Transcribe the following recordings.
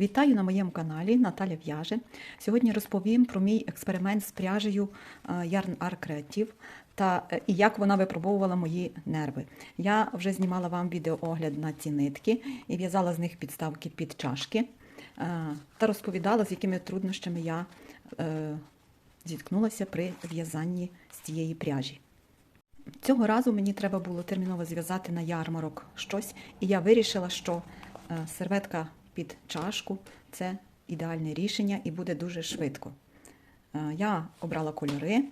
Вітаю на моєму каналі Наталя В'яже. Сьогодні розповім про мій експеримент з пряжею е, Yarn Art Creative та е, і як вона випробовувала мої нерви. Я вже знімала вам відеоогляд на ці нитки і в'язала з них підставки під чашки е, та розповідала, з якими труднощами я зіткнулася при в'язанні з цієї пряжі. Цього разу мені треба було терміново зв'язати на ярмарок щось, і я вирішила, що серветка під чашку це ідеальне рішення і буде дуже швидко. Е, Я обрала кольори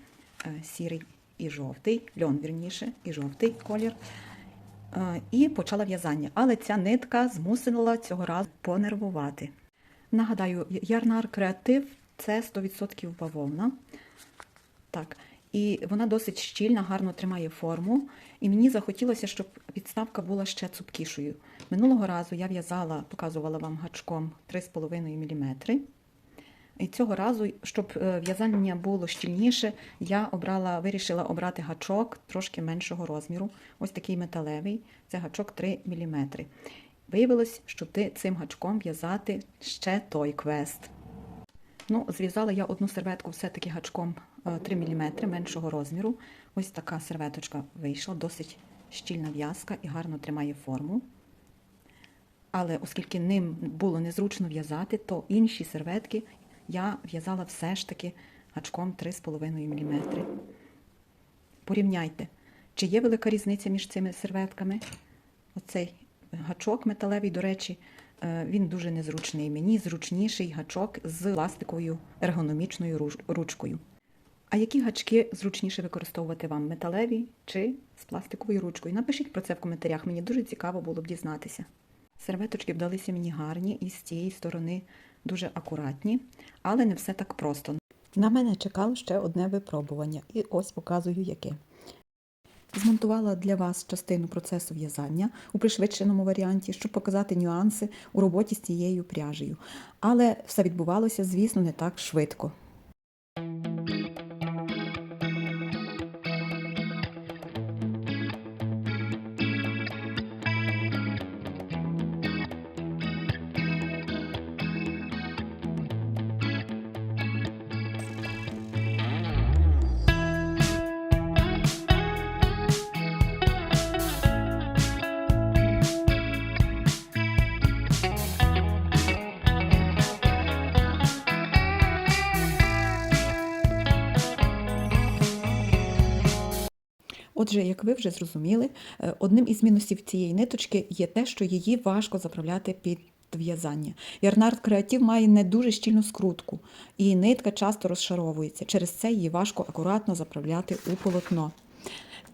е, сірий і жовтий, льон вірніше, і жовтий колір. е, І почала в'язання. Але ця нитка змусила цього разу понервувати. Нагадаю, Ярнар Креатив це 100% бавовна. Так. І вона досить щільна, гарно тримає форму. І мені захотілося, щоб підставка була ще цупкішою. Минулого разу я в'язала, показувала вам гачком 3,5 мм. І цього разу, щоб е, в'язання було щільніше, я обрала, вирішила обрати гачок трошки меншого розміру. Ось такий металевий, це гачок 3 мм. Виявилось, що цим гачком в'язати ще той квест. Ну, зв'язала я одну серветку все-таки гачком е, 3 мм меншого розміру. Ось така серветочка вийшла, досить щільна в'язка і гарно тримає форму. Але оскільки ним було незручно в'язати, то інші серветки я в'язала все ж таки гачком 3,5 мм. Порівняйте, чи є велика різниця між цими серветками? Оцей гачок металевий, до речі, е, він дуже незручний. Мені зручніший гачок з пластиковою ергономічною ручкою. А які гачки зручніше використовувати вам металеві чи з пластиковою ручкою? Напишіть про це в коментарях, мені дуже цікаво було б дізнатися. Серветочки вдалися мені гарні і з цієї сторони дуже акуратні, але не все так просто. На мене чекало ще одне випробування, і ось показую яке. Змонтувала для вас частину процесу в'язання у пришвидшеному варіанті, щоб показати нюанси у роботі з цією пряжею. Але все відбувалося, звісно, не так швидко. Отже, як ви вже зрозуміли, е, одним із мінусів цієї ниточки є те, що її важко заправляти під в'язання. Ярнард Креатив має не дуже щільну скрутку, і нитка часто розшаровується. Через це її важко акуратно заправляти у полотно.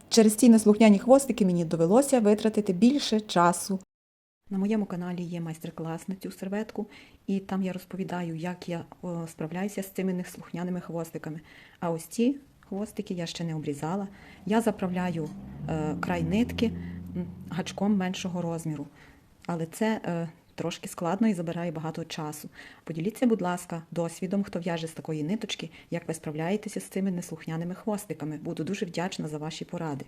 Через ці неслухняні хвостики мені довелося витратити більше часу. На моєму каналі є майстер-клас на цю серветку, і там я розповідаю, як я справляюся з цими неслухняними хвостиками. А ось ці хвостики я ще не обрізала. Я заправляю е, край нитки гачком меншого розміру. Але це е, трошки складно і забирає багато часу. Поділіться, будь ласка, досвідом, хто в'яже з такої ниточки, як ви справляєтеся з цими неслухняними хвостиками. Буду дуже вдячна за ваші поради.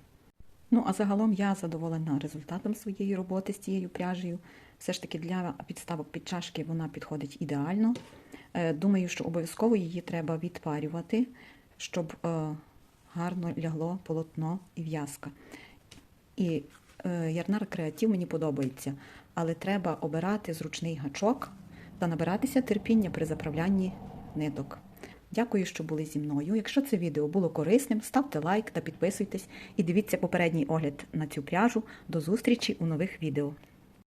Ну, а загалом я задоволена результатом своєї роботи з цією пряжею. Все ж таки для підставок під чашки вона підходить ідеально. Е, Думаю, що обов'язково її треба відпарювати, щоб е, гарно лягло полотно і в'язка. І е, ярнар креатив мені подобається, але треба обирати зручний гачок та набиратися терпіння при заправлянні ниток. Дякую, що були зі мною. Якщо це відео було корисним, ставте лайк та підписуйтесь і дивіться попередній огляд на цю пряжу. До зустрічі у нових відео.